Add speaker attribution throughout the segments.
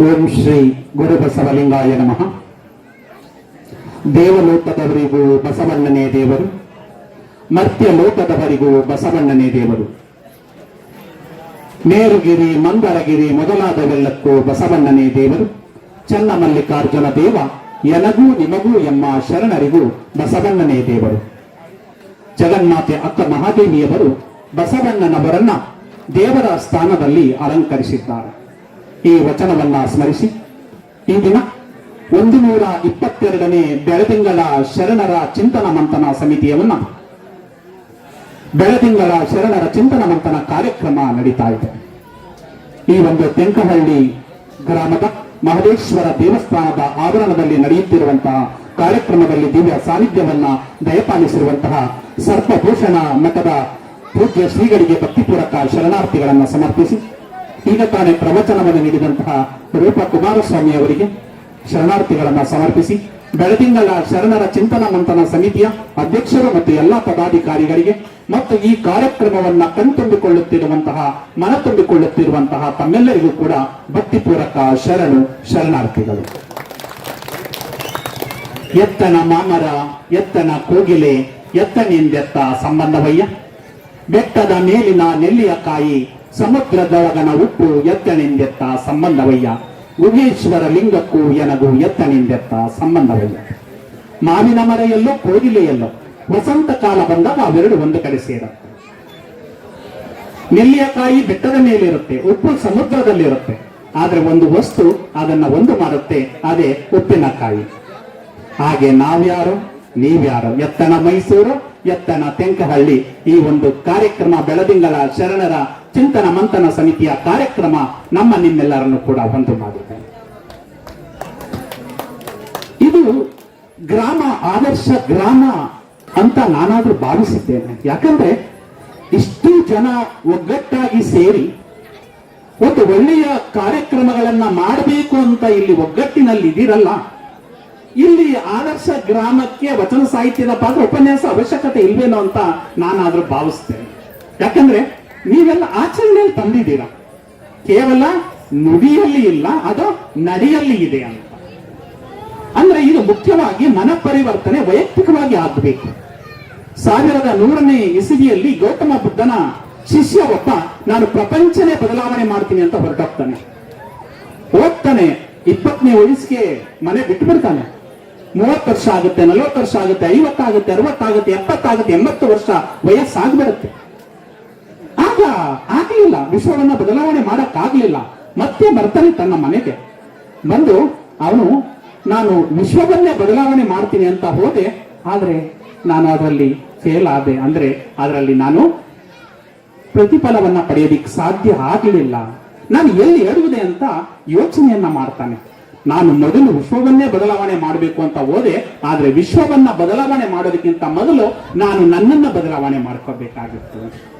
Speaker 1: ಓಂ ಶ್ರೀ ಗುರು ಬಸವಲಿಂಗಾಯ ನಮಃ. ದೇವಲೋಕದವರಿಗೂ ಬಸವಣ್ಣನೇ ದೇವರು ಮರ್ತ್ಯ ಲೋಕದವರಿಗೂ ಬಸವಣ್ಣನೇ ದೇವರು. ಮೇರುಗಿರಿ, ಮಂದರಗಿರಿ ಮೊದಲಾದವೆಲ್ಲಕ್ಕೂ ಬಸವಣ್ಣನೇ ದೇವರು. ಚನ್ನಮಲ್ಲಿಕಾರ್ಜುನ ದೇವ, ಎನಗೂ ನಿಮಗೂ ಎಂಬ ಶರಣರಿಗೂ ಬಸವಣ್ಣನೇ ದೇವರು. ಜಗನ್ಮಾತೆ ಅಕ್ಕ ಮಹಾದೇವಿಯವರು ಬಸವಣ್ಣನವರನ್ನ ದೇವರ ಸ್ಥಾನದಲ್ಲಿ ಅಲಂಕರಿಸಿದ್ದಾರೆ. ಈ ವಚನವನ್ನ ಸ್ಮರಿಸಿ. ಈ ದಿನ ಒಂದು ನೂರ ಇಪ್ಪತ್ತೆರಡನೇ ಬೆಳದಿಂಗಳ ಶರಣರ ಚಿಂತನ ಮಂಥನ ಸಮಿತಿಯವನ್ನ ಬೆಳದಿಂಗಳ ಶರಣರ ಚಿಂತನ ಮಂಥನ ಕಾರ್ಯಕ್ರಮ ನಡೀತಾ ಇದೆ. ಈ ಒಂದು ತೆಂಕಹಳ್ಳಿ ಗ್ರಾಮದ ಮಹದೇಶ್ವರ ದೇವಸ್ಥಾನದ ಆವರಣದಲ್ಲಿ ನಡೆಯುತ್ತಿರುವಂತಹ ಕಾರ್ಯಕ್ರಮದಲ್ಲಿ ದಿವ್ಯ ಸಾನ್ನಿಧ್ಯವನ್ನ ದಯಪಾಲಿಸಿರುವಂತಹ ಸರ್ಪಭೂಷಣ ಮಠದ ಪೂಜ್ಯ ಶ್ರೀಗಳಿಗೆ ಭಕ್ತಿಪೂರಕ ಶರಣಾರ್ಥಿಗಳನ್ನು ಸಮರ್ಪಿಸಿ. ಈಗ ತಾನೇ ಪ್ರವಚನವನ್ನು ನೀಡಿದಂತಹ ರೂಪ ಕುಮಾರಸ್ವಾಮಿ ಅವರಿಗೆ ಶರಣಾರ್ಥಿಗಳನ್ನು ಸಮರ್ಪಿಸಿ ಬೆಳದಿಂಗಳ ಶರಣರ ಚಿಂತನ ಮಂಥನ ಸಮಿತಿಯ ಅಧ್ಯಕ್ಷರು ಮತ್ತು ಎಲ್ಲಾ ಪದಾಧಿಕಾರಿಗಳಿಗೆ ಮತ್ತು ಈ ಕಾರ್ಯಕ್ರಮವನ್ನ ಕಣ್ತುಂಬಿಕೊಳ್ಳುತ್ತಿರುವಂತಹ ಮನ ತುಂಬಿಕೊಳ್ಳುತ್ತಿರುವಂತಹ ತಮ್ಮೆಲ್ಲರಿಗೂ ಕೂಡ ಭಕ್ತಿಪೂರಕ ಶರಣು ಶರಣಾರ್ಥಿಗಳು. ಎತ್ತನ ಮಾಮರ, ಎತ್ತನ ಕೋಗಿಲೆ, ಎತ್ತನೆಂದೆತ್ತ ಸಂಬಂಧವಯ್ಯ. ಬೆಟ್ಟದ ಮೇಲಿನ ನೆಲ್ಲಿಯ ಕಾಯಿ ಸಮುದ್ರದೊಳಗನ ಉಪ್ಪು ಎತ್ತನೆಂದೆತ್ತ ಸಂಬಂಧವಯ್ಯ. ಉಗೇಶ್ವರ ಲಿಂಗಕ್ಕೂ ಎನಗೂ ಎತ್ತನೆಂದೆತ್ತ ಸಂಬಂಧವಯ್ಯ. ಮಾವಿನ ಮರೆಯಲ್ಲೋ ಕೋಗಿಲೆಯಲ್ಲೋ ವಸಂತ ಕಾಲ ಬಂದಾಗ ಅವೆರಡು ಒಂದು ಕಡೆ ಸೇರ ನೆಲ್ಲಿಯ ಕಾಯಿ ಬೆಟ್ಟದ ಮೇಲಿರುತ್ತೆ, ಉಪ್ಪು ಸಮುದ್ರದಲ್ಲಿರುತ್ತೆ. ಆದ್ರೆ ಒಂದು ವಸ್ತು ಅದನ್ನ ಒಂದು ಮಾಡುತ್ತೆ, ಅದೇ ಉಪ್ಪಿನಕಾಯಿ ಹಾಗೆ ನಾವ್ಯಾರು? ನೀವ್ಯಾರು? ಎತ್ತನ ಮೈಸೂರು, ಎತ್ತನ ತೆಂಕಹಳ್ಳಿ. ಈ ಒಂದು ಕಾರ್ಯಕ್ರಮ ಬೆಳದಿಂಗಳ ಶರಣರ ಚಿಂತನ ಮಂಥನ ಸಮಿತಿಯ ಕಾರ್ಯಕ್ರಮ ನಮ್ಮ ನಿಮ್ಮೆಲ್ಲರನ್ನು ಕೂಡ ಒಂದು ಮಾಡಿದೆ. ಇದು ಗ್ರಾಮ, ಆದರ್ಶ ಗ್ರಾಮ ಅಂತ ನಾನಾದ್ರೂ ಭಾವಿಸಿದ್ದೇನೆ. ಯಾಕಂದ್ರೆ ಇಷ್ಟು ಜನ ಒಗ್ಗಟ್ಟಾಗಿ ಸೇರಿ ಒಂದು ಒಳ್ಳೆಯ ಕಾರ್ಯಕ್ರಮಗಳನ್ನ ಮಾಡಬೇಕು ಅಂತ ಇಲ್ಲಿ ಒಗ್ಗಟ್ಟಿನಲ್ಲಿ ಇದಿರಲ್ಲ ಇಲ್ಲಿ ಆದರ್ಶ ಗ್ರಾಮಕ್ಕೆ ವಚನ ಸಾಹಿತ್ಯದ ಪಾತ್ರ, ಉಪನ್ಯಾಸ ಅವಶ್ಯಕತೆ ಇಲ್ವೇನೋ ಅಂತ ನಾನಾದ್ರೂ ಭಾವಿಸ್ತೇನೆ. ಯಾಕಂದ್ರೆ ನೀವೆಲ್ಲ ಆಚರಣೆಯಲ್ಲಿ ತಂದಿದ್ದೀರಾ? ಕೇವಲ ನುಡಿಯಲ್ಲಿ ಇಲ್ಲ, ಅದು ನಡಿಯಲ್ಲಿ ಇದೆ ಅಂತ. ಅಂದ್ರೆ ಇದು ಮುಖ್ಯವಾಗಿ ಮನ ಪರಿವರ್ತನೆ ವೈಯಕ್ತಿಕವಾಗಿ ಆಗಬೇಕು. ಸಾವಿರದ ನೂರನೇ ಇಸವಿಯಲ್ಲಿ ಗೌತಮ ಬುದ್ಧನ ಶಿಷ್ಯ ಒಬ್ಬ ನಾನು ಪ್ರಪಂಚನೇ ಬದಲಾವಣೆ ಮಾಡ್ತೀನಿ ಅಂತ ಹೊರಟೋಗ್ತಾನೆ. ಹೋಗ್ತಾನೆ ಇಪ್ಪತ್ತನೇ ವಯಸ್ಸಿಗೆ ಮನೆ ಬಿಟ್ಟು ಬಿಡ್ತಾನೆ ಮೂವತ್ತು ವರ್ಷ ಆಗುತ್ತೆ, ನಲವತ್ತು ವರ್ಷ ಆಗುತ್ತೆ, ಐವತ್ತಾಗುತ್ತೆ, ಅರವತ್ತಾಗುತ್ತೆ, ಎಪ್ಪತ್ತಾಗುತ್ತೆ, ಎಂಬತ್ತು ವರ್ಷ ವಯಸ್ಸಾಗ್ಬಿಡುತ್ತೆ. ಆಗ ಆಗ್ಲಿಲ್ಲ ವಿಶ್ವವನ್ನ ಬದಲಾವಣೆ ಮಾಡಕ್ ಆಗ್ಲಿಲ್ಲ ಮತ್ತೆ ಬರ್ತಾನೆ ತನ್ನ ಮನೆಗೆ. ಬಂದು ಅವನು, ನಾನು ವಿಶ್ವವನ್ನೇ ಬದಲಾವಣೆ ಮಾಡ್ತೀನಿ ಅಂತ ಹೋದೆ. ಆದ್ರೆ ನಾನು ಅದರಲ್ಲಿ ಫೇಲ್ ಆದೆ. ಅಂದ್ರೆ ಅದರಲ್ಲಿ ನಾನು ಪ್ರತಿಫಲವನ್ನ ಪಡೆಯೋದಿಕ್ ಸಾಧ್ಯ ಆಗಲಿಲ್ಲ. ನಾನು ಎಲ್ಲಿ ಎಡುವುದೇ ಅಂತ ಯೋಚನೆಯನ್ನ ಮಾಡ್ತಾನೆ. ನಾನು ಮೊದಲು ವಿಶ್ವವನ್ನೇ ಬದಲಾವಣೆ ಮಾಡಬೇಕು ಅಂತ ಹೋದೆ. ಆದ್ರೆ ವಿಶ್ವವನ್ನ ಬದಲಾವಣೆ ಮಾಡೋದಕ್ಕಿಂತ ಮೊದಲು ನಾನು ನನ್ನನ್ನ ಬದಲಾವಣೆ ಮಾಡ್ಕೋಬೇಕಾಗಿತ್ತು.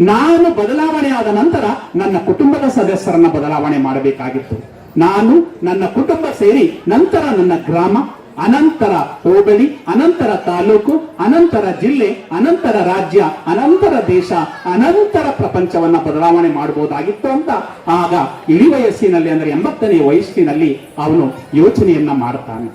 Speaker 1: ನಾನು ಬದಲಾವಣೆ ಆದ ನಂತರ ನನ್ನ ಕುಟುಂಬದ ಸದಸ್ಯರನ್ನ ಬದಲಾವಣೆ ಮಾಡಬೇಕಾಗಿತ್ತು. ನಾನು ನನ್ನ ಕುಟುಂಬ ಸೇರಿ ನಂತರ ನನ್ನ ಗ್ರಾಮ, ಅನಂತರ ಹೋಬಳಿ, ಅನಂತರ ತಾಲೂಕು, ಅನಂತರ ಜಿಲ್ಲೆ, ಅನಂತರ ರಾಜ್ಯ, ಅನಂತರ ದೇಶ, ಅನಂತರ ಪ್ರಪಂಚವನ್ನ ಬದಲಾವಣೆ ಮಾಡಬಹುದಾಗಿತ್ತು ಅಂತ ಆಗ ಇಳಿ ವಯಸ್ಸಿನಲ್ಲಿ ಅಂದ್ರೆ ಎಂಬತ್ತನೇ ವಯಸ್ಸಿನಲ್ಲಿ ಅವನು ಯೋಚನೆಯನ್ನ ಮಾಡ್ತಾನೆ.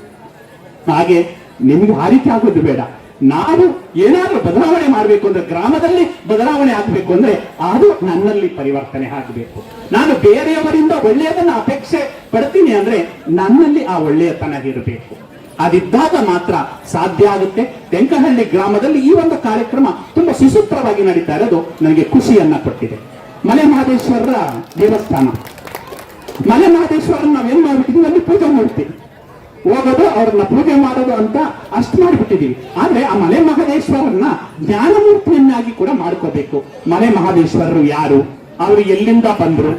Speaker 1: ಹಾಗೆ ನಿಮಗೆ ಆ ರೀತಿ ಆಗೋದು ಬೇಡ. ನಾವು ಏನಾದ್ರೂ ಬದಲಾವಣೆ ಮಾಡಬೇಕು ಅಂದ್ರೆ ಗ್ರಾಮದಲ್ಲಿ ಬದಲಾವಣೆ ಆಗಬೇಕು ಅಂದ್ರೆ ಅದು ನನ್ನಲ್ಲಿ ಪರಿವರ್ತನೆ ಆಗಬೇಕು. ನಾನು ಬೇರೆಯವರಿಂದ ಒಳ್ಳೆಯದನ್ನ ಅಪೇಕ್ಷೆ ಪಡ್ತೀನಿ ಅಂದ್ರೆ ನನ್ನಲ್ಲಿ ಆ ಒಳ್ಳೆಯತನ ಇರಬೇಕು ಅದಿದ್ದಾಗ ಮಾತ್ರ ಸಾಧ್ಯ ಆಗುತ್ತೆ. ತೆಂಕಹಳ್ಳಿ ಗ್ರಾಮದಲ್ಲಿ ಈ ಒಂದು ಕಾರ್ಯಕ್ರಮ ತುಂಬಾ ಸುಸೂತ್ರವಾಗಿ ನಡೀತಾ ಇರೋದು ನನಗೆ ಖುಷಿಯನ್ನ ಕೊಟ್ಟಿದೆ. ಮಲೆ ಮಹದೇಶ್ವರರ ದೇವಸ್ಥಾನ. ಮಲೆ ಮಹದೇಶ್ವರನ ನಾವೇನ್ ಮಾಡ್ತೀವಿ ಅಲ್ಲಿ ಪೂಜೆ ಮಾಡ್ತೀವಿ. ಹೋಗೋದು, ಅವ್ರನ್ನ ಪೂಜೆ ಮಾಡೋದು ಅಂತ ಅಷ್ಟು ಮಾಡಿಬಿಟ್ಟಿದೀವಿ. ಆದ್ರೆ ಆ ಮಲೆ ಮಹದೇಶ್ವರನ್ನ ಜ್ಞಾನಮೂರ್ತಿಯನ್ನಾಗಿ ಕೂಡ ಮಾಡ್ಕೋಬೇಕು. ಮಲೆ ಮಹದೇಶ್ವರರು ಯಾರು? ಅವರು ಎಲ್ಲಿಂದ ಬಂದ್ರು?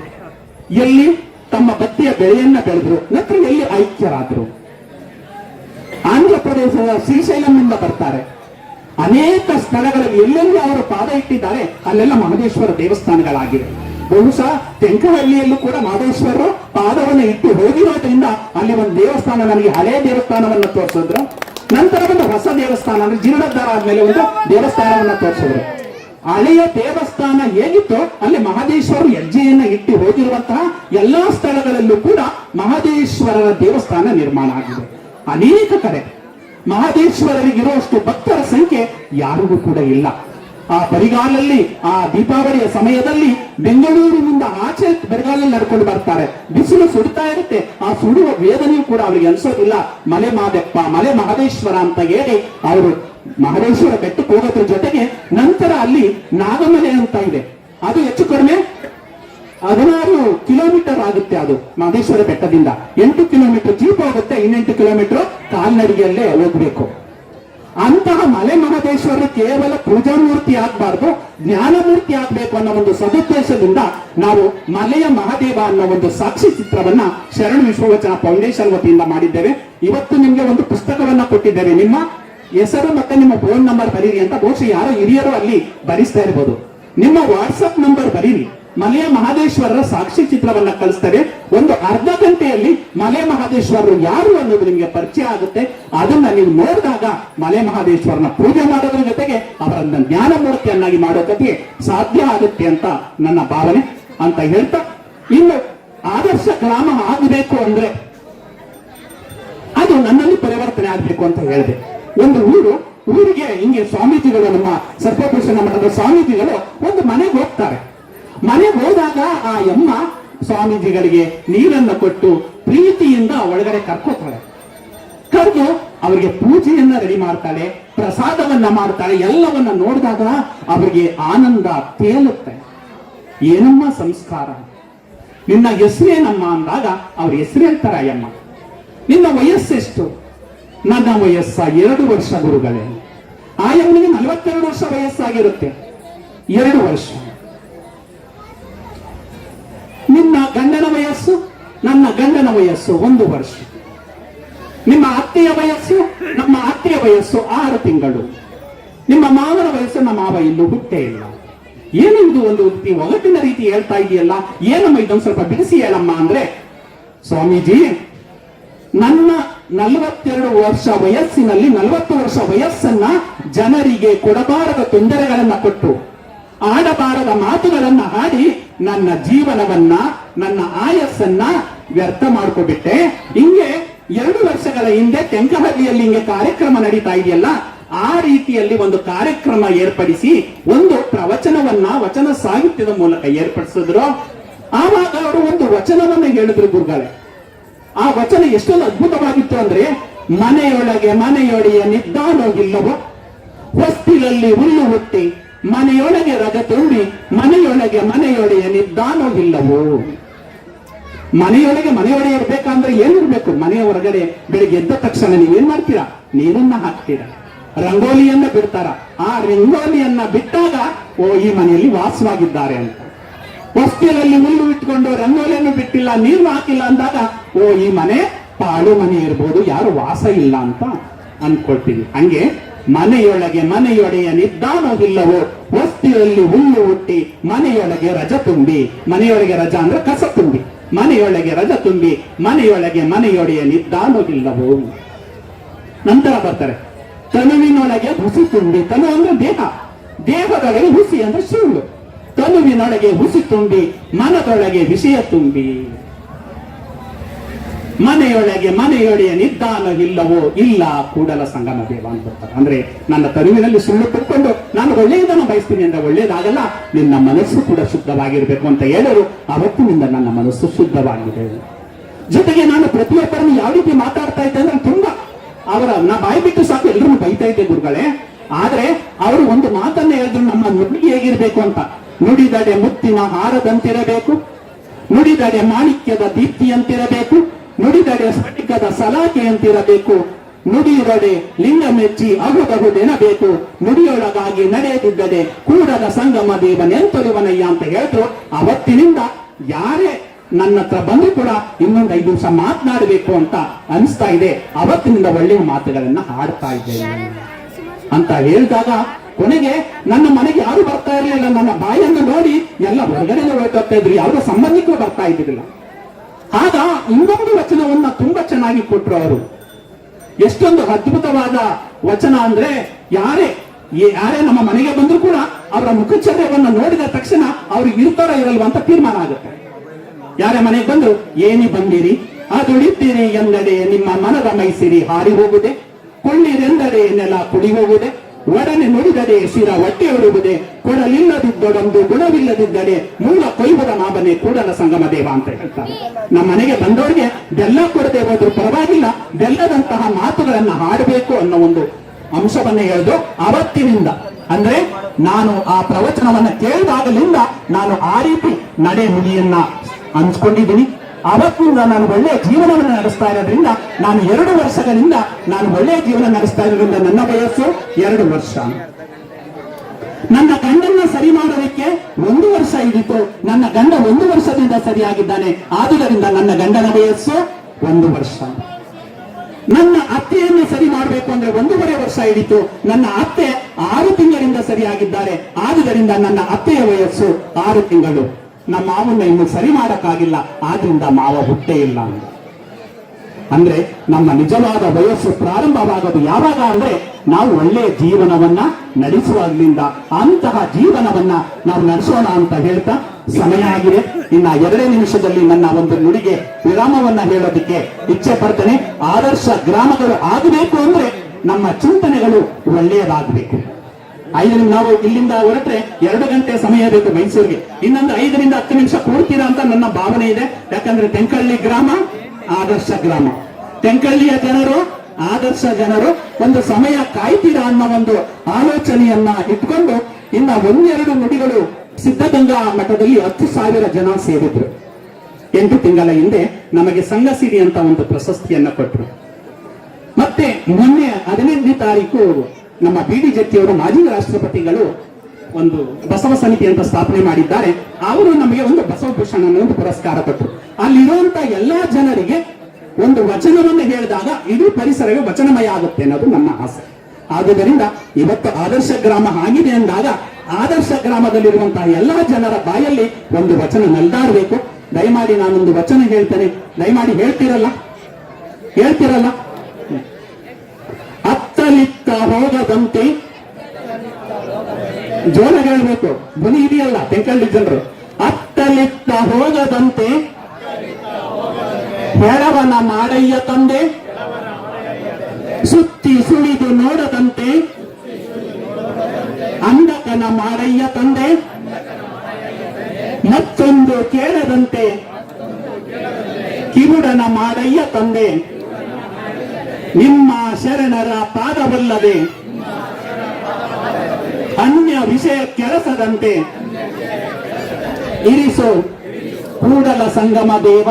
Speaker 1: ಎಲ್ಲಿ ತಮ್ಮ ಬತ್ತಿಯ ಬೆಳೆಯನ್ನ ಬೆಳೆದ್ರು? ನಂತರ ಎಲ್ಲಿ ಐಕ್ಯರಾದ್ರು? ಆಂಧ್ರ ಪ್ರದೇಶದ ಶ್ರೀಶೈಲಂನಿಂದ ಬರ್ತಾರೆ. ಅನೇಕ ಸ್ಥಳಗಳಲ್ಲಿ ಎಲ್ಲೆಲ್ಲಿ ಅವರು ಪಾದ ಇಟ್ಟಿದ್ದಾರೆ, ಅಲ್ಲೆಲ್ಲ ಮಹದೇಶ್ವರ ದೇವಸ್ಥಾನಗಳಾಗಿವೆ. ಬಹುಶಃ ತೆಂಕಹಳ್ಳಿಯಲ್ಲೂ ಕೂಡ ಮಾದೇಶ್ವರರು ಪಾದವನ್ನು ಇಟ್ಟು ಹೋಗಿರೋದ್ರಿಂದ ಅಲ್ಲಿ ಒಂದು ದೇವಸ್ಥಾನ ನನಗೆ ಹಳೆ ದೇವಸ್ಥಾನವನ್ನು ತೋರಿಸಿದ್ರು. ನಂತರ ಒಂದು ಹೊಸ ದೇವಸ್ಥಾನ, ಅಂದ್ರೆ ಜೀರ್ಣೋದ್ಧಾರ ಆದ್ಮೇಲೆ ಒಂದು ದೇವಸ್ಥಾನವನ್ನ ತೋರಿಸಿದ್ರು. ಹಳೆಯ ದೇವಸ್ಥಾನ ಹೇಗಿತ್ತು ಅಲ್ಲಿ ಮಹದೇಶ್ವರರು ಹೆಜ್ಜೆಯನ್ನ ಇಟ್ಟು ಹೋಗಿರುವಂತಹ ಎಲ್ಲಾ ಸ್ಥಳಗಳಲ್ಲೂ ಕೂಡ ಮಹದೇಶ್ವರರ ದೇವಸ್ಥಾನ ನಿರ್ಮಾಣ ಆಗಿದೆ. ಅನೇಕ ಕಡೆ ಮಹದೇಶ್ವರರಿಗಿರುವಷ್ಟು ಭಕ್ತರ ಸಂಖ್ಯೆ ಯಾರಿಗೂ ಕೂಡ ಇಲ್ಲ. ಆ ಬರಿಗಾಲಲ್ಲಿ, ಆ ದೀಪಾವಳಿಯ ಸಮಯದಲ್ಲಿ ಬೆಂಗಳೂರಿನಿಂದ ಆಚೆ ಬರಿಗಾಲಲ್ಲಿ ನಡ್ಕೊಂಡು ಬರ್ತಾರೆ. ಬಿಸಿಲು ಸುಡ್ತಾ ಇರುತ್ತೆ. ಆ ಸುಡುವ ವೇದನೆಯೂ ಕೂಡ ಅವರಿಗೆ ಅನ್ಸೋದಿಲ್ಲ. ಮಲೆ ಮಾದಪ್ಪ, ಮಲೆ ಮಹದೇಶ್ವರ ಅಂತ ಹೇಳಿ ಅವರು ಮಹದೇಶ್ವರ ಬೆಟ್ಟಕ್ಕೆ ಹೋಗೋದ್ರ ಜೊತೆಗೆ ನಂತರ ಅಲ್ಲಿ ನಾಗಮಲೆ ಅಂತ ಇದೆ. ಅದು ಹೆಚ್ಚು ಕಡಿಮೆ ಹದಿನಾರು ಕಿಲೋಮೀಟರ್ ಆಗುತ್ತೆ ಅದು ಮಹದೇಶ್ವರ ಬೆಟ್ಟದಿಂದ. ಎಂಟು ಕಿಲೋಮೀಟರ್ ಜೀಪ್ ಹೋಗುತ್ತೆ, ಇನ್ನೆಂಟು ಕಿಲೋಮೀಟರ್ ಕಾಲ್ನಡಿಗೆಯಲ್ಲೇ ಹೋಗ್ಬೇಕು. ಅಂತಹ ಮಲೆ ಮಹದೇಶ್ವರರು ಕೇವಲ ಪೂಜಾ ಮೂರ್ತಿ ಆಗ್ಬಾರ್ದು ಜ್ಞಾನ ಮೂರ್ತಿ ಆಗ್ಬೇಕು ಅನ್ನೋ ಒಂದು ಸದುದ್ದೇಶದಿಂದ ನಾವು ಮಲೆಯ ಮಹಾದೇವ ಅನ್ನೋ ಒಂದು ಸಾಕ್ಷಿ ಚಿತ್ರವನ್ನ ಶರಣ ವಿಶ್ವವಚನ ಫೌಂಡೇಶನ್ ವತಿಯಿಂದ ಮಾಡಿದ್ದೇವೆ. ಇವತ್ತು ನಿಮ್ಗೆ ಒಂದು ಪುಸ್ತಕವನ್ನ ಕೊಟ್ಟಿದ್ದೇವೆ ನಿಮ್ಮ ಹೆಸರು ಮತ್ತೆ ನಿಮ್ಮ ಫೋನ್ ನಂಬರ್ ಬರೀರಿ ಅಂತ ಬಹುಶಃ ಯಾರೋ ಹಿರಿಯರು ಅಲ್ಲಿ ಬರಿಸ್ತಾ ಇರ್ಬೋದು. ನಿಮ್ಮ ವಾಟ್ಸಪ್ ನಂಬರ್ ಬರೀರಿ. ಮಲೆಯ ಮಹದೇಶ್ವರರ ಸಾಕ್ಷಿ ಚಿತ್ರವನ್ನ ಕಳಿಸ್ತೇವೆ ಒಂದು ಅರ್ಧ ಗಂಟೆಯಲ್ಲಿ ಮಲೆ ಮಹದೇಶ್ವರರು ಯಾರು ಅನ್ನೋದು ನಿಮಗೆ ಪರಿಚಯ ಆಗುತ್ತೆ. ಅದನ್ನ ನೀವು ನೋಡಿದಾಗ ಮಲೆ ಮಹದೇಶ್ವರನ ಪೂಜೆ ಮಾಡೋದ್ರ ಜೊತೆಗೆ ಅವರನ್ನ ಜ್ಞಾನ ಮೂರ್ತಿಯನ್ನಾಗಿ ಮಾಡೋದಕ್ಕೆ ಸಾಧ್ಯ ಆಗುತ್ತೆ ಅಂತ ನನ್ನ ಭಾವನೆ ಅಂತ ಹೇಳ್ತಾ, ಇನ್ನು ಆದರ್ಶ ಗ್ರಾಮ ಆಗಬೇಕು ಅಂದ್ರೆ ಅದು ನನ್ನಲ್ಲಿ ಪರಿವರ್ತನೆ ಆಗ್ಬೇಕು ಅಂತ ಹೇಳಿದೆ. ಒಂದು ಊರು, ಊರಿಗೆ ಹಿಂಗೆ ಸ್ವಾಮೀಜಿಗಳು ನಮ್ಮ ಸರ್ಪಭೂಷಣ ಮಠದ ಸ್ವಾಮೀಜಿಗಳು ಒಂದು ಮನೆಗೆ ಹೋಗ್ತಾರೆ. ಮನೆಗೆ ಹೋದಾಗ ಆ ಯಮ್ಮ ಸ್ವಾಮೀಜಿಗಳಿಗೆ ನೀರನ್ನು ಕೊಟ್ಟು ಪ್ರೀತಿಯಿಂದ ಒಳಗಡೆ ಕರ್ಕೋತಾಳೆ. ಕರೆದು ಅವರಿಗೆ ಪೂಜೆಯನ್ನ ರೆಡಿ ಮಾಡ್ತಾಳೆ, ಪ್ರಸಾದವನ್ನ ಮಾಡ್ತಾಳೆ, ಎಲ್ಲವನ್ನ ನೋಡಿದಾಗ ಅವರಿಗೆ ಆನಂದ ತೇಲುತ್ತೆ. ಏನಮ್ಮ ಸಂಸ್ಕಾರ? ನಿನ್ನ ಹೆಸರೇನಮ್ಮ ಅಂದಾಗ ಅವ್ರ ಹೆಸರು ಹೇಳ್ತಾರ ಯಮ್ಮ ನಿನ್ನ ವಯಸ್ಸೆಷ್ಟು? ನನ್ನ ವಯಸ್ಸ ಎರಡು ವರ್ಷ ಗುರುಗಳೇ. ಆ ಎಮ್ಮನಿಗೆ ನಲವತ್ತೆರಡು ವರ್ಷ ವಯಸ್ಸಾಗಿರುತ್ತೆ. ಎರಡು ವರ್ಷ. ನಿನ್ನ ಗಂಡನ ವಯಸ್ಸು, ನನ್ನ ಗಂಡನ ವಯಸ್ಸು ಒಂದು ವರ್ಷ. ನಿಮ್ಮ ಅತ್ತೆಯ ವಯಸ್ಸು, ನಮ್ಮ ಅತ್ತೆಯ ವಯಸ್ಸು ಆರು ತಿಂಗಳು. ನಿಮ್ಮ ಮಾವನ ವಯಸ್ಸು, ನಮ್ಮ ಮಾವ ಇಲ್ಲೂ ಹುಟ್ಟೇ ಇಲ್ಲ. ಏನು ಇದು ಒಂದು ರೀತಿ ಒಗಟಿನ ರೀತಿ ಹೇಳ್ತಾ ಇದೆಯಲ್ಲ? ಏನಮ್ಮ ಇದೊಂದು ಸ್ವಲ್ಪ ಬಿಡಿಸಿ ಹೇಳಮ್ಮ ಅಂದ್ರೆ, ಸ್ವಾಮೀಜಿ, ನನ್ನ ನಲವತ್ತೆರಡು ವರ್ಷ ವಯಸ್ಸಿನಲ್ಲಿ ನಲವತ್ತು ವರ್ಷ ವಯಸ್ಸನ್ನ ಜನರಿಗೆ ಕೊಡಬಾರದ ತೊಂದರೆಗಳನ್ನ ಕೊಟ್ಟು, ಆಡಬಾರದ ಮಾತುಗಳನ್ನ ಆಡಿ ನನ್ನ ಜೀವನವನ್ನ, ನನ್ನ ಆಯಸ್ಸನ್ನ ವ್ಯರ್ಥ ಮಾಡ್ಕೊಬಿಟ್ಟೆ. ಹಿಂಗೆ ಎರಡು ವರ್ಷಗಳ ಹಿಂದೆ ತೆಂಕಹಳ್ಳಿಯಲ್ಲಿ ಹಿಂಗೆ ಕಾರ್ಯಕ್ರಮ ನಡೀತಾ ಇದೆಯಲ್ಲ, ಆ ರೀತಿಯಲ್ಲಿ ಒಂದು ಕಾರ್ಯಕ್ರಮ ಏರ್ಪಡಿಸಿ ಒಂದು ಪ್ರವಚನವನ್ನ, ವಚನ ಸಾಹಿತ್ಯದ ಮೂಲಕ ಏರ್ಪಡಿಸಿದ್ರು. ಆವಾಗ ಅವರು ಒಂದು ವಚನವನ್ನ ಹೇಳಿದ್ರು ಗುರುಗಳೇ. ಆ ವಚನ ಎಷ್ಟೊಂದು ಅದ್ಭುತವಾಗಿತ್ತು ಅಂದ್ರೆ, ಮನೆಯೊಳಗೆ ಮನೆಯೊಡೆಯ ನಿದ್ದಾನೋಗಿಲ್ಲವೋ ಹೊಸ್ತಿಲಲ್ಲಿ ಹುಲ್ಲು ಹುಟ್ಟಿ ಮನೆಯೊಳಗೆ ರಗ ತುಂಬಿ ಮನೆಯೊಳಗೆ ಮನೆಯೊಡೆಯ ನಿದ್ದಾನೋಗಿಲ್ಲವೋ ಮನೆಯೊಳಗೆ ಮನೆಯೊಡೆಯ ಇರ್ಬೇಕಂದ್ರೆ ಏನಿರ್ಬೇಕು? ಮನೆಯ ಹೊರಗಡೆ ಬೆಳಿಗ್ಗೆ ಎದ್ದ ತಕ್ಷಣ ನೀವೇನ್ ಮಾಡ್ತೀರಾ? ನೀರನ್ನ ಹಾಕ್ತೀರಾ? ರಂಗೋಲಿಯನ್ನ ಬಿಡ್ತಾರ? ಆ ರಂಗೋಲಿಯನ್ನ ಬಿಟ್ಟಾಗ, ಓ, ಈ ಮನೆಯಲ್ಲಿ ವಾಸವಾಗಿದ್ದಾರೆ ಅಂತ. ಹೊಸ್ತಿಲಲ್ಲಿ ಹುಲ್ಲು ಇಟ್ಕೊಂಡು ರಂಗೋಲಿಯನ್ನು ಬಿಟ್ಟಿಲ್ಲ ನೀರು ಹಾಕಿಲ್ಲ ಅಂದಾಗ, ಓ, ಈ ಮನೆ ಪಾಳು ಮನೆ ಇರ್ಬೋದು, ಯಾರು ವಾಸ ಇಲ್ಲ ಅಂತ ಅನ್ಕೊಳ್ತೀವಿ. ಹಂಗೆ ಮನೆಯೊಳಗೆ ಮನೆಯೊಡೆಯ ನಿಧಾನವಿಲ್ಲವೋ ವಸ್ತಿಯಲ್ಲಿ ಹುಲ್ಲು ಹುಟ್ಟಿ ಮನೆಯೊಳಗೆ ರಜ ತುಂಬಿ, ಮನೆಯೊಳಗೆ ರಜ ಅಂದ್ರೆ ಕಸ ತುಂಬಿ, ಮನೆಯೊಳಗೆ ರಜ ತುಂಬಿ, ಮನೆಯೊಳಗೆ ಮನೆಯೊಡೆಯ ನಿಧಾನವಿಲ್ಲವೋ ನಂತರ ಬರ್ತಾರೆ, ತನುವಿನೊಳಗೆ ಹುಸಿ ತುಂಬಿ, ತನು ಅಂದ್ರೆ ದೇಹ, ದೇಹದೊಳಗೆ ಹುಸಿ ಅಂದ್ರೆ ಸುಳ್ಳು. ತನುವಿನೊಳಗೆ ಹುಸಿ ತುಂಬಿ, ಮನದೊಳಗೆ ವಿಷಯ ತುಂಬಿ. ಮನೆಯೊಳಗೆ ಮನೆಯೊಳೆಯ ನಿದ್ದಾನವಿಲ್ಲವೋ ಇಲ್ಲ ಕೂಡಲ ಸಂಗಮ ದೇವ ಅಂತ ಬರ್ತಾರೆ. ಅಂದ್ರೆ ನನ್ನ ತರುವಿನಲ್ಲಿ ಸುಳ್ಳು ಕುತ್ಕೊಂಡು ನಾನು ಒಳ್ಳೆಯದನ್ನು ಬಯಸ್ತೀನಿ ಅಂದ್ರೆ ಒಳ್ಳೆಯದಾಗಲ್ಲ, ನಿನ್ನ ಮನಸ್ಸು ಕೂಡ ಶುದ್ಧವಾಗಿರ್ಬೇಕು ಅಂತ ಹೇಳರು ಅವತ್ತಿನಿಂದ ನನ್ನ ಮನಸ್ಸು ಶುದ್ಧವಾಗಿದೆ. ಜೊತೆಗೆ ನಾನು ಪ್ರತಿಯೊಬ್ಬರನ್ನು ಯಾವ ರೀತಿ ಮಾತಾಡ್ತಾ ಇದ್ದೆ ಅಂದ್ರೆ ತುಂಬಾ ಅವರ ನಾ ಬಾಯಿ ಬಿಟ್ಟು ಸಾಕು ಎಲ್ಲರೂ ಬೈತಾ ಇದ್ದೆ ಗುರುಗಳೇ. ಆದ್ರೆ ಅವರು ಒಂದು ಮಾತನ್ನ ಹೇಳಿದ್ರು, ನಮ್ಮ ನುಡಿ ಹೇಗಿರ್ಬೇಕು ಅಂತ. ನುಡಿದಡೆ ಮುತ್ತಿನ ಹಾರದಂತಿರಬೇಕು. ನುಡಿದಡೆ ಮಾಣಿಕ್ಯದ ದೀಪ್ತಿಯಂತಿರಬೇಕು. ನುಡಿದಡೆ ಸ್ಫಟಿಕದ ಸಲಾಕೆಯಂತಿರಬೇಕು ನುಡಿಯುದಡೆ ಲಿಂಗ ಮೆಚ್ಚಿ ಅಹುದಹುದೆನಬೇಕು ನುಡಿಯೊಳಗಾಗಿ ನಡೆಯದಿದ್ದರೆ ಕೂಡದ ಸಂಗಮ ದೇವನೆಂತೊಲಿವನಯ್ಯ ಅಂತ ಹೇಳಿದ್ರು ಅವತ್ತಿನಿಂದ ಯಾರೇ ನನ್ನ ಹತ್ರ ಬಂದು ಕೂಡ ಇನ್ನೊಂದು ಐದು ದಿವಸ ಮಾತನಾಡಬೇಕು ಅಂತ ಅನಿಸ್ತಾ ಇದೆ. ಅವತ್ತಿನಿಂದ ಒಳ್ಳೆಯ ಮಾತುಗಳನ್ನ ಹಾಡ್ತಾ ಇದ್ದೇನೆ ಅಂತ ಹೇಳಿದಾಗ ಕೊನೆಗೆ ನನ್ನ ಮನೆಗೆ ಯಾರು ಬರ್ತಾ ಇರಲಿಲ್ಲ. ನನ್ನ ಬಾಯನ್ನು ನೋಡಿ ಎಲ್ಲ ಹೊರಗಡೆ ಹೋಗ್ತಾ ಇದ್ರು. ಯಾವುದೋ ಸಂಬಂಧಿಕರು ಬರ್ತಾ ಇದ್ದಿರಲಿಲ್ಲ ಆಗ ಇನ್ನೊಂದು ವಚನವನ್ನ ತುಂಬಾ ಚೆನ್ನಾಗಿ ಕೊಟ್ರು ಅವರು. ಎಷ್ಟೊಂದು ಅದ್ಭುತವಾದ ವಚನ ಅಂದ್ರೆ ಯಾರೇ ಯಾರೇ ನಮ್ಮ ಮನೆಗೆ ಬಂದ್ರು ಕೂಡ ಅವರ ಮುಖಚರ್ಯವನ್ನು ನೋಡಿದ ತಕ್ಷಣ ಅವ್ರಿಗೆ ಇರ್ತಾರ ಇರಲ್ವಾ ಅಂತ ತೀರ್ಮಾನ ಆಗುತ್ತೆ. ಯಾರೇ ಮನೆಗೆ ಬಂದ್ರು, ಏನಿ ಬಂದಿರಿ? ಅದುಳಿತೀರಿ ಎಂದರೆ ನಿಮ್ಮ ಮನದ ಮೈಸಿರಿ ಹಾರಿ ಹೋಗುದೆ. ಕೊಳ್ಳಿರೆಂದಡೆ ನೆಲ ಕುಡಿ ಹೋಗುದೆ. ಒಡನೆ ನುಡಿದರೆ ಶಿರ ಹೊಟ್ಟೆ ಹೊಡುವುದೇ ಕೊಡಲಿಲ್ಲದಿದ್ದೊಡೊಂದು ಗುಣವಿಲ್ಲದಿದ್ದರೆ ಮೂಲ ಕೊಯ್ಬದ ನಾಮನೆ ಕೂಡಲ ಸಂಗಮ ದೇವ ಅಂತ ಹೇಳ್ತಾರೆ. ನಮ್ಮ ಮನೆಗೆ ಬಂದವರಿಗೆ ಬೆಲ್ಲ ಕೊಡದೆ ಹೋದ್ರು ಪರವಾಗಿಲ್ಲ, ಬೆಲ್ಲದಂತಹ ಮಾತುಗಳನ್ನ ಹಾಡಬೇಕು ಅನ್ನೋ ಒಂದು ಅಂಶವನ್ನ ಹೇಳಿದ್ರು ಅವತ್ತಿನಿಂದ ಅಂದ್ರೆ ನಾನು ಆ ಪ್ರವಚನವನ್ನ ಕೇಳಿದಾಗಲಿಂದ ನಾನು ಆ ರೀತಿ ನಡೆ ನುಡಿಯನ್ನ ಹಂಚ್ಕೊಂಡಿದ್ದೀನಿ ಅವತ್ತಿನಿಂದ ನಾನು ಒಳ್ಳೆಯ ಜೀವನವನ್ನು ನಡೆಸ್ತಾ ಇರೋದ್ರಿಂದ ನಾನು ಎರಡು ವರ್ಷಗಳಿಂದ ನಾನು ಒಳ್ಳೆಯ ಜೀವನ ನಡೆಸ್ತಾ ಇರೋದ್ರಿಂದ ನನ್ನ ವಯಸ್ಸು ಎರಡು ವರ್ಷ. ನನ್ನ ಗಂಡನ್ನ ಸರಿ ಮಾಡೋದಕ್ಕೆ ಒಂದು ವರ್ಷ ಹಿಡಿತು. ನನ್ನ ಗಂಡ ಒಂದು ವರ್ಷದಿಂದ ಸರಿಯಾಗಿದ್ದಾನೆ. ಆದುದರಿಂದ ನನ್ನ ಗಂಡನ ವಯಸ್ಸು ಒಂದು ವರ್ಷ. ನನ್ನ ಅತ್ತೆಯನ್ನು ಸರಿ ಮಾಡಬೇಕು ಅಂದ್ರೆ ಒಂದೂವರೆ ವರ್ಷ ಹಿಡಿತು. ನನ್ನ ಅತ್ತೆ ಆರು ತಿಂಗಳಿಂದ ಸರಿಯಾಗಿದ್ದಾರೆ. ಆದುದರಿಂದ ನನ್ನ ಅತ್ತೆಯ ವಯಸ್ಸು ಆರು ತಿಂಗಳು. ನಮ್ಮ ಮಾವನ್ನ ಇನ್ನು ಸರಿ ಮಾಡಕ್ಕಾಗಿಲ್ಲ, ಆದ್ರಿಂದ ಮಾವ ಹುಟ್ಟೇ ಇಲ್ಲ ಅಂದ್ರೆ. ನಮ್ಮ ನಿಜವಾದ ವಯಸ್ಸು ಪ್ರಾರಂಭವಾಗೋದು ಯಾವಾಗ ಅಂದ್ರೆ ನಾವು ಒಳ್ಳೆಯ ಜೀವನವನ್ನ ನಡೆಸುವಾಗ್ಲಿಂದ, ಅಂತಹ ಜೀವನವನ್ನ ನಾವು ನಡೆಸೋಣ ಅಂತ ಹೇಳ್ತಾ ಸಮಯ ಆಗಿದೆ. ಇನ್ನ ಎರಡೇ ನಿಮಿಷದಲ್ಲಿ ನನ್ನ ಒಂದು ನುಡಿಗೆ ವಿರಾಮವನ್ನ ಹೇಳೋದಕ್ಕೆ ಇಚ್ಛೆ ಪಡ್ತೇನೆ. ಆದರ್ಶ ಗ್ರಾಮಗಳು ಆಗಬೇಕು ಅಂದ್ರೆ ನಮ್ಮ ಚಿಂತನೆಗಳು ಒಳ್ಳೆಯದಾಗಬೇಕು. ಐದರಿಂದ ನಾವು ಇಲ್ಲಿಂದ ಹೊರಟ್ರೆ ಎರಡು ಗಂಟೆ ಸಮಯ ಬೇಕು ಮೈಸೂರಿಗೆ. ಇನ್ನೊಂದು ಐದರಿಂದ ಹತ್ತು ನಿಮಿಷ ಕೂಡ್ತೀರಾ ಅಂತ ನನ್ನ ಭಾವನೆ ಇದೆ. ಯಾಕಂದ್ರೆ ತೆಂಕಳ್ಳಿ ಗ್ರಾಮ, ಆದರ್ಶ ಗ್ರಾಮ. ತೆಂಕಳ್ಳಿಯ ಜನರು, ಆದರ್ಶ ಜನರು ಒಂದು ಸಮಯ ಕಾಯ್ತೀರಾ ಅನ್ನೋ ಒಂದು ಆಲೋಚನೆಯನ್ನ ಇಟ್ಕೊಂಡು ಇನ್ನ ಒಂದೆರಡು ನುಡಿಗಳು ಸಿದ್ಧಗಂಗಾ ಮಠದಲ್ಲಿ ಹತ್ತು ಸಾವಿರ ಜನ ಸೇರಿದ್ರು. ಎಂಟು ತಿಂಗಳ ಹಿಂದೆ ನಮಗೆ ಸಂಘ ಸಿರಿ ಅಂತ ಒಂದು ಪ್ರಶಸ್ತಿಯನ್ನ ಕೊಟ್ಟರು ಮತ್ತೆ ಮೊನ್ನೆ ಹದಿನೈದನೇ ತಾರೀಕು ನಮ್ಮ ಬಿ ಡಿ ಜಟ್ಟಿಯವರು ಮಾಜಿ ರಾಷ್ಟ್ರಪತಿಗಳು ಒಂದು ಬಸವ ಸಮಿತಿ ಅಂತ ಸ್ಥಾಪನೆ ಮಾಡಿದ್ದಾರೆ. ಅವರು ನಮಗೆ ಒಂದು ಬಸವಭೂಷಣ ಅನ್ನೋ ಒಂದು ಪುರಸ್ಕಾರ ಕೊಟ್ಟರು. ಅಲ್ಲಿರುವಂತ ಎಲ್ಲಾ ಜನರಿಗೆ ಒಂದು ವಚನವನ್ನು ಹೇಳಿದಾಗ ಇಡೀ ಪರಿಸರವೇ ವಚನಮಯ ಆಗುತ್ತೆ ಅನ್ನೋದು ನನ್ನ ಆಸೆ. ಆದುದರಿಂದ ಇವತ್ತು ಆದರ್ಶ ಗ್ರಾಮ ಆಗಿದೆ ಅಂದಾಗ ಆದರ್ಶ ಗ್ರಾಮದಲ್ಲಿರುವಂತಹ ಎಲ್ಲಾ ಜನರ ಬಾಯಲ್ಲಿ ಒಂದು ವಚನ ನಲ್ದಾಡಬೇಕು. ದಯಮಾಡಿ ನಾನೊಂದು ವಚನ ಹೇಳ್ತೇನೆ. ದಯಮಾಡಿ ಹೇಳ್ತಿರಲ್ಲ? ಹೇಳ್ತಿರಲ್ಲ? ಹೋಗದಂತೆ ಜೋರ ಹೇಳ್ಬೇಕು. ಮುನಿ ಇದೆಯಲ್ಲ ತೆಂಕಳ್ಳಿ ಜನರು. ಅತ್ತಲಿತ್ತ ಹೋಗದಂತೆ ಹೆಳವನ ಮಾಡಯ್ಯ ತಂದೆ. ಸುತ್ತಿ ಸುಳಿದು ನೋಡದಂತೆ ಅಂಧಕನ ಮಾಡಯ್ಯ ತಂದೆ. ಮತ್ತೊಂದು ಕೇಳದಂತೆ ಕಿವುಡನ ಮಾಡಯ್ಯ ತಂದೆ. ನಿಮ್ಮ ಶರಣರ ಪಾದವಲ್ಲದೆ ಅನ್ಯ ವಿಷಯ ಕೆಲಸದಂತೆ ಇರಿಸು ಕೂಡಲ ಸಂಗಮ ದೇವ.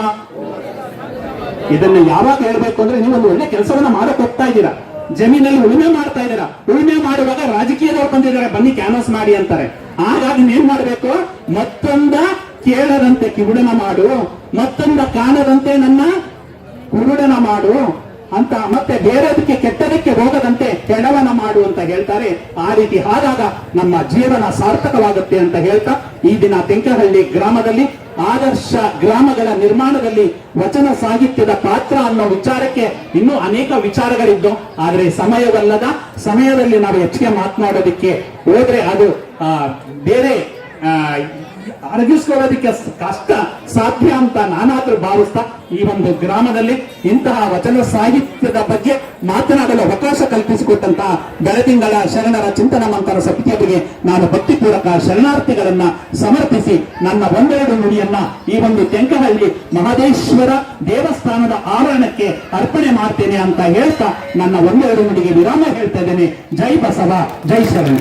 Speaker 1: ಇದನ್ನು ಯಾವಾಗ ಹೇಳ್ಬೇಕು ಅಂದ್ರೆ ನೀವು ಒಂದು ಒಳ್ಳೆ ಕೆಲಸವನ್ನ ಮಾಡಕ್ ಹೋಗ್ತಾ ಇದ್ದೀರಾ. ಜಮೀನಲ್ಲಿ ಉಳುಮೆ ಮಾಡ್ತಾ ಇದ್ದೀರಾ. ಉಳುಮೆ ಮಾಡುವಾಗ ರಾಜಕೀಯದವ್ರು ಬಂದಿದ್ದಾರೆ, ಬನ್ನಿ ಕ್ಯಾನ್ವಸ್ ಮಾಡಿ ಅಂತಾರೆ. ಹಾಗಾಗಿ ಏನ್ ಮಾಡ್ಬೇಕು? ಮತ್ತೊಂದ ಕೇಳದಂತೆ ಕಿವುಡನ ಮಾಡು. ಮತ್ತೊಂದ ಕಾಣದಂತೆ ನನ್ನ ಕುರುಡನ ಮಾಡು. ಅಂತ ಮತ್ತೆ ಬೇರೆದಕ್ಕೆ ಕೆಟ್ಟದಕ್ಕೆ ಹೋಗದಂತೆ ಕೆಡವನ ಮಾಡು ಅಂತ ಹೇಳ್ತಾರೆ. ಆ ರೀತಿ ಆದಾಗ ನಮ್ಮ ಜೀವನ ಸಾರ್ಥಕವಾಗುತ್ತೆ ಅಂತ ಹೇಳ್ತಾ ಈ ದಿನ ತೆಂಕಹಳ್ಳಿ ಗ್ರಾಮದಲ್ಲಿ ಆದರ್ಶ ಗ್ರಾಮಗಳ ನಿರ್ಮಾಣದಲ್ಲಿ ವಚನ ಸಾಹಿತ್ಯದ ಪಾತ್ರ ಅನ್ನೋ ವಿಚಾರಕ್ಕೆ ಇನ್ನೂ ಅನೇಕ ವಿಚಾರಗಳಿದ್ದು ಆದ್ರೆ ಸಮಯವಲ್ಲದ, ಸಮಯದಲ್ಲಿ ನಾವು ಹೆಚ್ಚಿಗೆ ಮಾತನಾಡೋದಕ್ಕೆ ಹೋದ್ರೆ ಅದು ಬೇರೆ ಅರಗಿಸ್ಕೊಳ್ಳೋದಕ್ಕೆ ಕಷ್ಟ ಸಾಧ್ಯ ಅಂತ ನಾನಾದ್ರೂ ಭಾವಿಸ್ತಾ ಈ ಒಂದು ಗ್ರಾಮದಲ್ಲಿ ಇಂತಹ ವಚನ ಸಾಹಿತ್ಯದ ಬಗ್ಗೆ ಮಾತನಾಡಲು ಅವಕಾಶ ಕಲ್ಪಿಸಿಕೊಟ್ಟಂತಹ ಬೆಳದಿಂಗಳ ಶರಣರ ಚಿಂತನ ಮಂತರ ಸಮಿತಿಯವರಿಗೆ ನಾನು ಭಕ್ತಿಪೂರ್ವಕ ಶರಣಾರ್ಥಿಗಳನ್ನ ಸಮರ್ಪಿಸಿ ನನ್ನ ಒಂದೆರಡು ನುಡಿಯನ್ನ ಈ ಒಂದು ತೆಂಕಹಳ್ಳಿ ಮಹದೇಶ್ವರ ದೇವಸ್ಥಾನದ ಆವರಣಕ್ಕೆ ಅರ್ಪಣೆ ಮಾಡ್ತೇನೆ ಅಂತ ಹೇಳ್ತಾ ನನ್ನ ಒಂದೆರಡು ನುಡಿಗೆ ವಿರಾಮ ಹೇಳ್ತಾ ಇದ್ದೇನೆ. ಜೈ ಬಸವ, ಜೈ ಶರಣ.